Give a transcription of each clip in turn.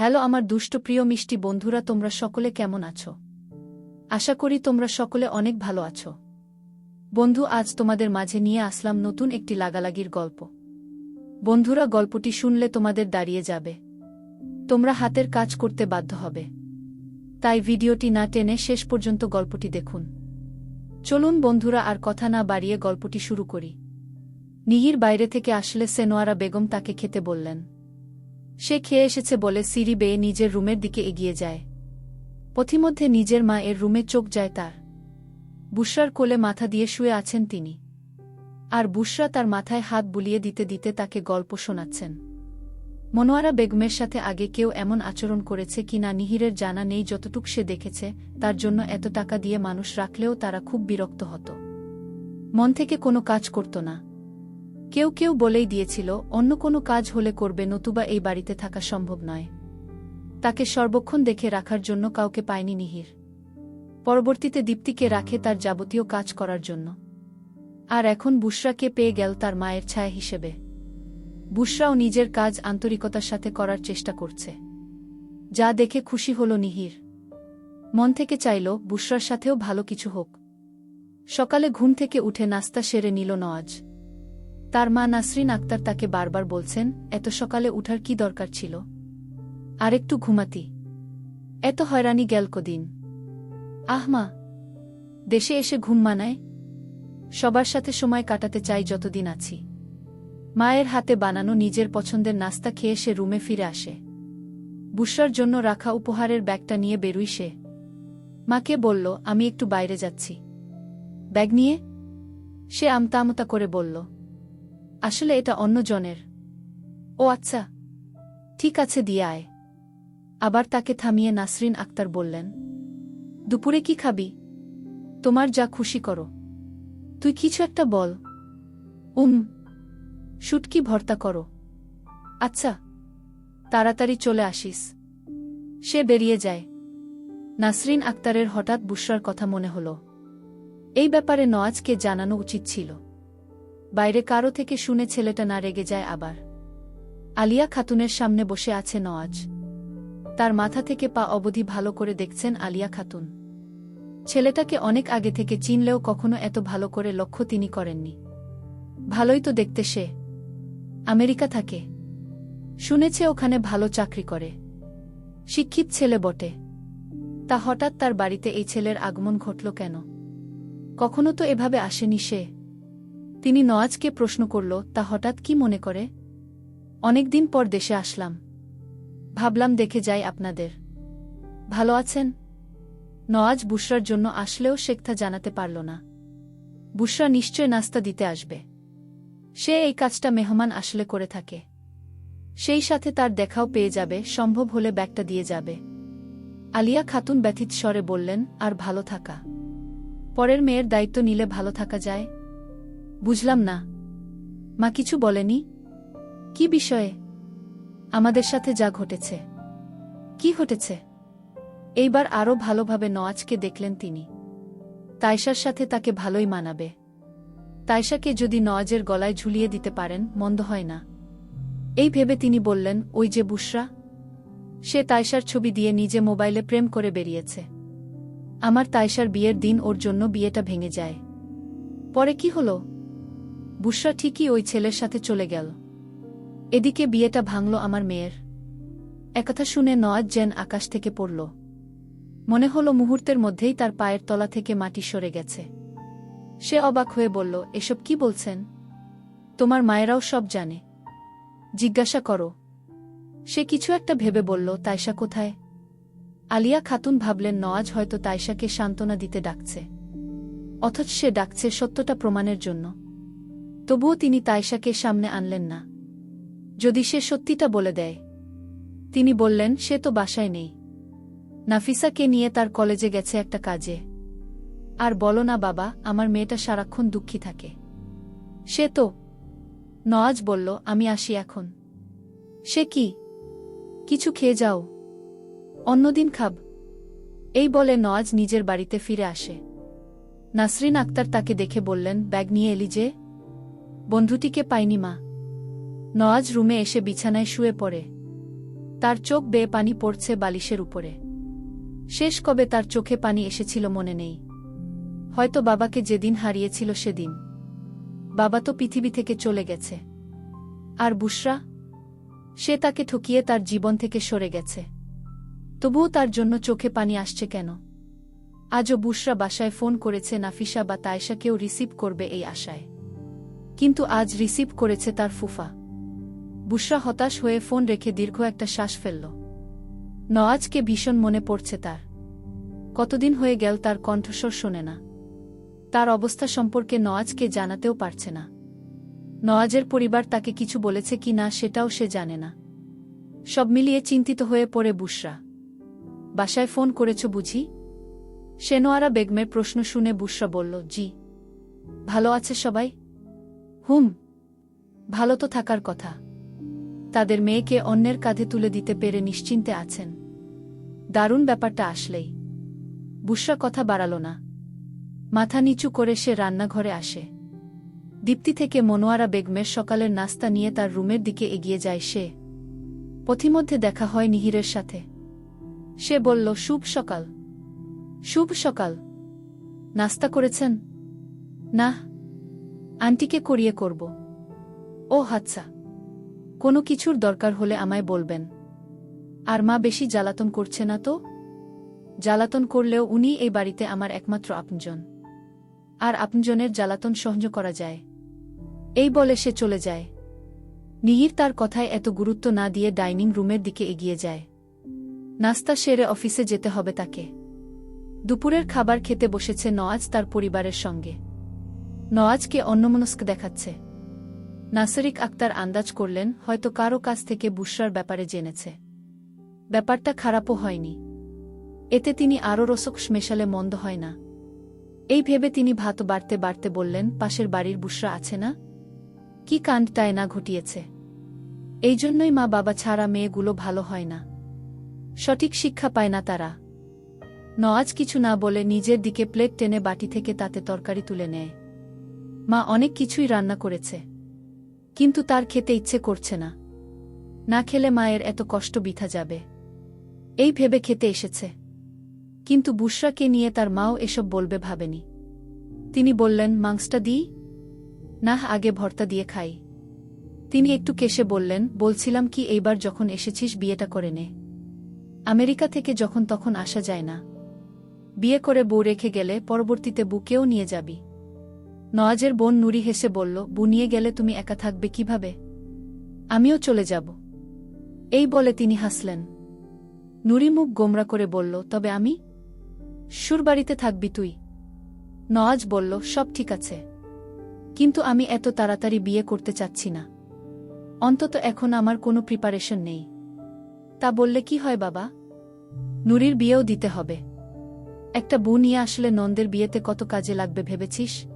Hello আমার দুষ্ট প্রিয় মিষ্টি বন্ধুরা, তোমরা সকলে কেমন আছো? আশা করি তোমরা সকলে অনেক ভালো আছো। বন্ধু, আজ তোমাদের মাঝে নিয়ে আসলাম নতুন একটি লাগালাগির গল্প। বন্ধুরা, গল্পটি শুনলে তোমাদের দাঁড়িয়ে যাবে। তোমরা হাতের কাজ করতে বাধ্য হবে। তাই ভিডিওটি না টেনে শেষ পর্যন্ত গল্পটি দেখুন। চলুন বন্ধুরা, আর কথা না বাড়িয়ে গল্পটি শুরু করি। নিহির বাইরে থেকে আসলে সেনোয়ারা বেগম তাকে খেতে বললেন সে খেয়ে এসেছে বলে সিঁড়ি বেয়ে নিজের রুমের দিকে এগিয়ে যায়। পথিমধ্যে নিজের মা এর রুমে চোখ যায় তার। বুশরার কোলে মাথা দিয়ে শুয়ে আছেন তিনি। আর বুশরা তার মাথায় হাত বুলিয়ে দিতে দিতে তাকে গল্প শোনাচ্ছেন। মনোয়ারা বেগমের সাথে আগে কেউ এমন আচরণ করেছে কি না নিহিরের জানা নেই যতটুক সে দেখেছে, তার জন্য এত টাকা দিয়ে মানুষ রাখলেও তারা খুব বিরক্ত হতো। মন থেকে কোনো কাজ করত না। কেউ কেউ বলেই দিয়েছিল, অন্য কোনো কাজ হলে করবে, নতুবা এই বাড়িতে থাকা সম্ভব নয়। তাকে সর্বক্ষণ দেখে রাখার জন্য কাউকে পায়নি নিহির। পরবর্তীতে দীপ্তিকে রাখে তার যাবতীয় কাজ করার জন্য। আর এখন বুশরাকে পেয়ে গেল তার মায়ের ছায়া হিসেবে। বুশরাও নিজের কাজ আন্তরিকতার সাথে করার চেষ্টা করছে। যা দেখে খুশি হল নিহির। মন থেকে চাইল, বুশরার সাথেও ভালো কিছু হোক। সকালে ঘুম থেকে উঠে নাস্তা সেরে নিল নওয়াজ। তার মা নাসরিন আক্তার তাকে বারবার বলছেন, এত সকালে উঠার কি দরকার ছিল? আরেকটু ঘুমাতি। এত হয়রানি গেল কদিন? আহ মা, দেশে এসে ঘুম মানায়? সবার সাথে সময় কাটাতে চাই যতদিন আছি। মায়ের হাতে বানানো নিজের পছন্দের নাস্তা খেয়ে সে রুমে ফিরে আসে। বুসরার জন্য রাখা উপহারের ব্যাগটা নিয়ে বেরুই সে। মাকে বলল, আমি একটু বাইরে যাচ্ছি। ব্যাগ নিয়ে? সে আমতা আমতা করে বলল আসলে এটা অন্য জনের। ও আচ্ছা ঠিক আছে, দিয়ে আয়। আবার তাকে থামিয়ে নাসরিন আক্তার বললেন, দুপুরে কি খাবি? তোমার যা খুশি করো। তুই কিছু একটা বল। উম, শুটকি ভর্তা করো। আচ্ছা তাড়াতাড়ি চলে আসিস। সে বেরিয়ে যায়। নাসরিন আক্তারের হঠাৎ বুসরার কথা মনে হল। এই ব্যাপারে নওয়াজকে জানানো উচিত ছিল। বাইরে কারও থেকে শুনে ছেলেটা না রেগে যায় আবার। আলিয়া খাতুনের সামনে বসে আছে নওয়াজ। তার মাথা থেকে পা অবধি ভালো করে দেখছেন আলিয়া খাতুন। ছেলেটাকে অনেক আগে থেকে চিনলেও কখনো এত ভালো করে লক্ষ্য তিনি করেননি। ভালোই তো দেখতে সে। আমেরিকা থাকে। শুনেছে ওখানে ভালো চাকরি করে। শিক্ষিত ছেলে বটে। তা হঠাৎ তার বাড়িতে এই ছেলের আগমন ঘটল কেন? কখনো তো এভাবে আসেনি সে। তিনি নওয়াজকে প্রশ্ন করল, তা হঠাৎ কি মনে করে? অনেকদিন পর দেশে আসলাম। ভাবলাম দেখে যাই আপনাদের। ভালো আছেন? নওয়াজ বুসরার জন্য আসলেও শেখথা জানাতে পারল না। বুসরা নিশ্চয় নাস্তা দিতে আসবে। সে এই কাজটা মেহমান আসলে করে থাকে। সেই সাথে তার দেখাও পেয়ে যাবে, সম্ভব হলে ব্যাগটা দিয়ে যাবে। আলিয়া খাতুন ব্যথিত স্বরে বললেন, আর ভালো থাকা। পরের মেয়ের দায়িত্ব নিলে ভালো থাকা যায়। বুঝলাম না। মা কিছু বলেনি? কি বিষয়ে? আমাদের সাথে যা ঘটেছে। কি ঘটেছে? এইবার আরও ভালোভাবে নওয়াজকে দেখলেন তিনি। তাইশার সাথে তাকে ভালোই মানাবে। তাইশাকে যদি নওয়াজের গলায় ঝুলিয়ে দিতে পারেন, মন্দ হয় না। এই ভেবে তিনি বললেন, ওই যে বুসরা। সে তাইশার ছবি দিয়ে নিজে মোবাইলে প্রেম করে বেরিয়েছে। আমার তাইশার বিয়ের দিন ওর জন্য বিয়েটা ভেঙে যায়। পরে কি হলো? বুসরা ঠিকই ওই ছেলের সাথে চলে গেল। এদিকে বিয়েটা ভাঙল আমার মেয়ের। একথা শুনে নওয়াজ জেন আকাশ থেকে পড়ল। মনে হল মুহূর্তের মধ্যেই তার পায়ের তলা থেকে মাটি সরে গেছে। সে অবাক হয়ে বলল, এসব কি বলছেন? তোমার মায়েরাও সব জানে। জিজ্ঞাসা করো। সে কিছু একটা ভেবে বলল, তাইশা কোথায়? আলিয়া খাতুন ভাবলেন, নওয়াজ হয়তো তাইশাকে সান্ত্বনা দিতে ডাকছে। অথচ সে ডাকছে সত্যটা প্রমাণের জন্য। তবুও তিনি তাইশাকে সামনে আনলেন না। যদি সে সত্যিটা বলে দেয়, তিনি বললেন, সে তো বাসায় নেই। নাফিসাকে নিয়ে তার কলেজে গেছে একটা কাজে। আর বলো না বাবা, আমার মেয়েটা সারাক্ষণ দুঃখী থাকে। সে তো নওয়াজ বলল, আমি আসি এখন। সে কি? কিছু খেয়ে যাও। অন্যদিন খাব। এই বলে নওয়াজ নিজের বাড়িতে ফিরে আসে। নাসরিন আক্তার তাকে দেখে বললেন, ব্যাগ নিয়ে এলি যে? বন্ধুটিকে পাইনি মা। নওয়াজ রুমে এসে বিছানায় শুয়ে পড়ে। তার চোখ বেয়ে পানি পড়ছে বালিশের উপরে। শেষ কবে তার চোখে পানি এসেছিল মনে নেই। হয়তো বাবাকে যেদিন হারিয়েছিল সেদিন। বাবা তো পৃথিবী থেকে চলে গেছে। আর বুসরা? সে তাকে ঠকিয়ে তার জীবন থেকে সরে গেছে। তবুও তার জন্য চোখে পানি আসছে কেন? আজও বুসরা বাসায় ফোন করেছে নাফিসা বা তায়শাকেও রিসিভ করবে এই আশায়। কিন্তু আজ রিসিভ করেছে তার ফুফা। বুসরা হতাশ হয়ে ফোন রেখে দীর্ঘ একটা শ্বাস ফেলল। নওয়াজকে ভীষণ মনে পড়ছে তার। কতদিন হয়ে গেল তার কণ্ঠস্বর শোনে না। তার অবস্থা সম্পর্কে নওয়াজকে জানাতেও পারছে না। নওয়াজের পরিবার তাকে কিছু বলেছে কি না সেটাও সে জানে না। সব মিলিয়ে চিন্তিত হয়ে পড়ে বুসরা। বাসায় ফোন করেছ বুঝি? সেনোয়ারা বেগমের প্রশ্ন শুনে বুসরা বলল, জি। ভালো আছে সবাই? হুম, ভালো তো থাকার কথা। তাদের মেয়েকে অন্যের কাঁধে তুলে দিতে পেরে নিশ্চিন্তে আছেন। দারুণ ব্যাপারটা আসলেই। বুসরা কথা বাড়াল না। মাথা নিচু করে সে রান্নাঘরে আসে। দীপ্তি থেকে মনোয়ারা বেগমের সকালের নাস্তা নিয়ে তার রুমের দিকে এগিয়ে যায় সে। পথিমধ্যে দেখা হয় নিহিরের সাথে। সে বলল, শুভ সকাল। শুভ সকাল। নাস্তা করেছেন? না। আন্টিকে করিয়ে করব। ও হাচ্ছা কোনো কিছুর দরকার হলে আমায় বলবেন। আর মা বেশি জ্বালাতন করছে না তো? জ্বালাতন করলেও উনি এই বাড়িতে আমার একমাত্র আপনজন। আর আপনজনের জ্বালাতন সহ্য করা যায়। এই বলে সে চলে যায়। নিহির তার কথায় এত গুরুত্ব না দিয়ে ডাইনিং রুমের দিকে এগিয়ে যায়। নাস্তা সেরে অফিসে যেতে হবে তাকে। দুপুরের খাবার খেতে বসেছে নওয়াজ তার পরিবারের সঙ্গে। নওয়াজকে অন্যমনস্ক দেখাচ্ছে। নাসরিক আক্তার আন্দাজ করলেন, হয়তো কারও কাছ থেকে বুসরার ব্যাপারে জেনেছে। ব্যাপারটা খারাপও হয়নি। এতে তিনি আরও রসক মেশালে মন্দ হয় না। এই ভেবে তিনি ভাত বাড়তে বাড়তে বললেন, পাশের বাড়ির বুসরা আছে না? কি কাণ্ডটায় না ঘটিয়েছে? এই জন্যই মা বাবা ছাড়া মেয়েগুলো ভালো হয় না। সঠিক শিক্ষা পায় না তারা। নওয়াজ কিছু না বলে নিজের দিকে প্লেট টেনে বাটি থেকে তাতে তরকারি তুলে নেয়। মা অনেক কিছুই রান্না করেছে। কিন্তু তার খেতে ইচ্ছে করছে না। না খেলে মায়ের এত কষ্ট বিথা যাবে। এই ভেবে খেতে এসেছে। কিন্তু বুসরাকে নিয়ে তার মাও এসব বলবে ভাবেনি। তিনি বললেন, মাংসটা দিই? না, আগে ভর্তা দিয়ে খাই। তিনি একটু কেসে বললেন, বলছিলাম কি এইবার যখন এসেছিস বিয়েটা করে নে। আমেরিকা থেকে যখন তখন আসা যায় না। বিয়ে করে বউ রেখে গেলে পরবর্তীতে বুকেও নিয়ে যাবি। নওয়াজের বোন নুরি হেসে বলল, বুনিয়ে গেলে তুমি একা থাকবে কীভাবে? আমিও চলে যাব। এই বলে তিনি হাসলেন। নুরি মুখ গোমরা করে বলল, তবে আমি? সুরবাড়িতে থাকবি তুই। নওয়াজ বলল, সব ঠিক আছে। কিন্তু আমি এত তাড়াতাড়ি বিয়ে করতে চাচ্ছি না। অন্তত এখন আমার কোনো প্রিপারেশন নেই। তা বললে কি হয় বাবা? নুরির বিয়েও দিতে হবে। একটা বউ নিয়ে আসলে নন্দের বিয়েতে কত কাজে লাগবে ভেবেছিস?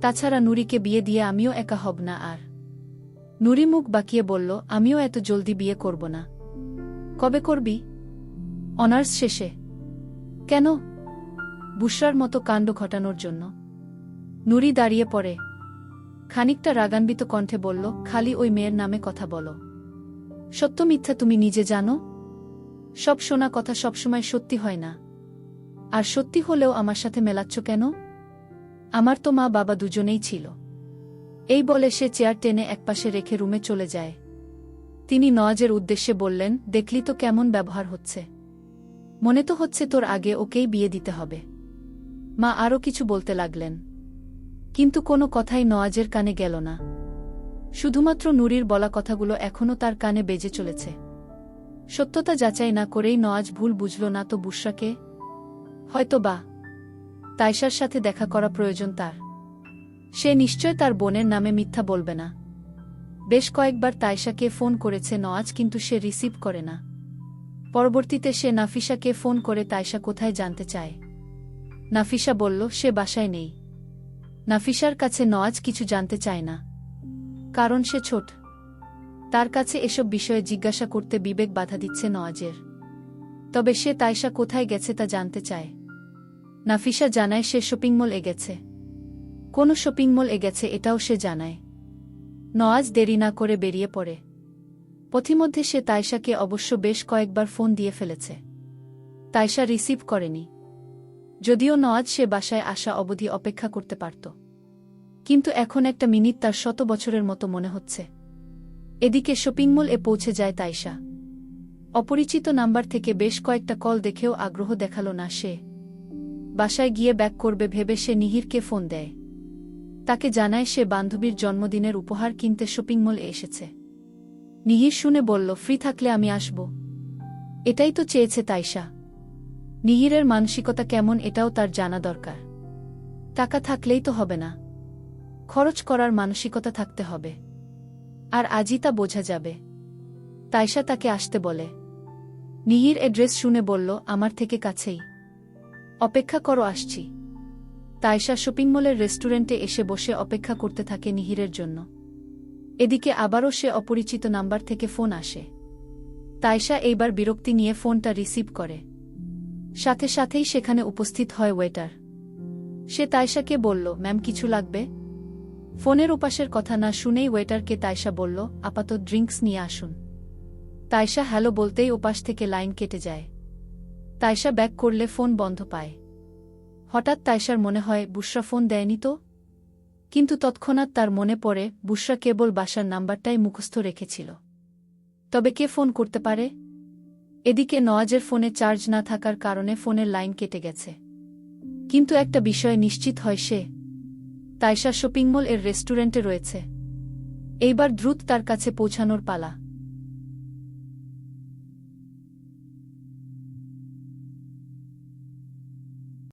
তাছাড়া নুরিকে বিয়ে দিয়ে আমিও একা হব না আর। নুরি মুখ বাকিয়ে বলল, আমিও এত জলদি বিয়ে করব না। কবে করবি? অনার্স শেষে। কেন? বুসরার মতো কাণ্ড ঘটানোর জন্য। নুরি দাঁড়িয়ে পড়ে। খানিকটা রাগান্বিত কণ্ঠে বলল, খালি ওই মেয়ের নামে কথা বলো। সত্য মিথ্যা তুমি নিজে জানো? সব শোনা কথা সবসময় সত্যি হয় না। আর সত্যি হলেও আমার সাথে মেলাচ্ছ কেন? আমার তো মা বাবা দুজনেই ছিল। এই বলে সে চেয়ার টেনে একপাশে রেখে রুমে চলে যায়। তিনি নওয়াজের উদ্দেশ্যে বললেন, দেখলি তো কেমন ব্যবহার হচ্ছে। মনে তো হচ্ছে তোর আগে ওকেই বিয়ে দিতে হবে মা আরও কিছু বলতে লাগলেন। কিন্তু কোনো কথাই নওয়াজের কানে গেল না। শুধুমাত্র নুরির বলা কথাগুলো এখনও তার কানে বেজে চলেছে। সত্যতা যাচাই না করেই নওয়াজ ভুল বুঝল না তো বুসরাকে। হয়তো বা তাইশার সাথে দেখা করা প্রয়োজন তার। সে নিশ্চয় তার বোনের নামে মিথ্যা বলবে না। বেশ কয়েকবার তাইশাকে ফোন করেছে নওয়াজ, কিন্তু সে রিসিভ করে না। পরবর্তীতে সে নাফিসাকে ফোন করে তাইশা কোথায় জানতে চায়। নাফিসা বলল, সে বাসায় নেই। নাফিসার কাছে নওয়াজ কিছু জানতে চায় না। কারণ সে ছোট। তার কাছে এসব বিষয়ে জিজ্ঞাসা করতে বিবেক বাধা দিচ্ছে নওয়াজের। তবে সে তাইশা কোথায় গেছে তা জানতে চায়। নাফিসা জানায় সে শপিং মল এগেছে। কোনো শপিং মল এগেছে, এটাও সে জানায়। নওয়াজ দেরি না করে বেরিয়ে পড়ে। পথিমধ্যে সে তাইশাকে অবশ্য বেশ কয়েকবার ফোন দিয়ে ফেলেছে। তাইশা রিসিভ করেনি। যদিও নওয়াজ সে বাসায় আসা অবধি অপেক্ষা করতে পারত। কিন্তু এখন একটা মিনিট তার শত বছরের মতো মনে হচ্ছে। এদিকে শপিংমল এ পৌঁছে যায় তাইশা অপরিচিত নাম্বার থেকে বেশ কয়েকটা কল দেখেও আগ্রহ দেখাল না সে। বাসায় গিয়ে ব্যাক করবে ভেবে সে নিহিরকে ফোন দেয়। তাকে জানায় সে বান্ধবীর জন্মদিনের উপহার কিনতে শপিংমলে এসেছে। নিহির শুনে বলল, ফ্রি থাকলে আমি আসব। এটাই তো চেয়েছে তাইশা। নিহিরের মানসিকতা কেমন এটাও তার জানা দরকার। টাকা থাকলেই তো হবে না। খরচ করার মানসিকতা থাকতে হবে। আর আজই তা বোঝা যাবে। তাইশা তাকে আসতে বলে। নিহির এড্রেস শুনে বলল, আমার থেকে কাছেই। অপেক্ষা করো, আসছি। তাইশা শপিং মলের রেস্টুরেন্টে এসে বসে অপেক্ষা করতে থাকে নিহিরের জন্য। এদিকে আবারও সে অপরিচিত নাম্বার থেকে ফোন আসে। তাইশা এইবার বিরক্তি নিয়ে ফোনটা রিসিভ করে। সাথে সাথেই সেখানে উপস্থিত হয় ওয়েটার। সে তাইশাকে বলল, ম্যাম, কিছু লাগবে? ফোনের উপাসের কথা না শুনেই ওয়েটারকে তাইশা বলল আপাতত ড্রিঙ্কস নিয়ে আসুন। তাইশা হ্যালো বলতেই ওপাশ থেকে লাইন কেটে যায়। তাইশা ব্যাক করলে ফোন বন্ধ পায়। হঠাৎ তাইশার মনে হয়, বুশরা ফোন দেয়নি তো? কিন্তু তৎক্ষণাৎ তার মনে পড়ে, বুশরা কেবল বাসার নাম্বারটাই মুখস্থ রেখেছিল। তবে কে ফোন করতে পারে? এদিকে নওয়াজের ফোনে চার্জ না থাকার কারণে ফোনের লাইন কেটে গেছে। কিন্তু একটা বিষয়ে নিশ্চিত হয় সে, তাইশা শপিংমল এর রেস্টুরেন্টে রয়েছে। এইবার দ্রুত তার কাছে পৌঁছানোর পালা।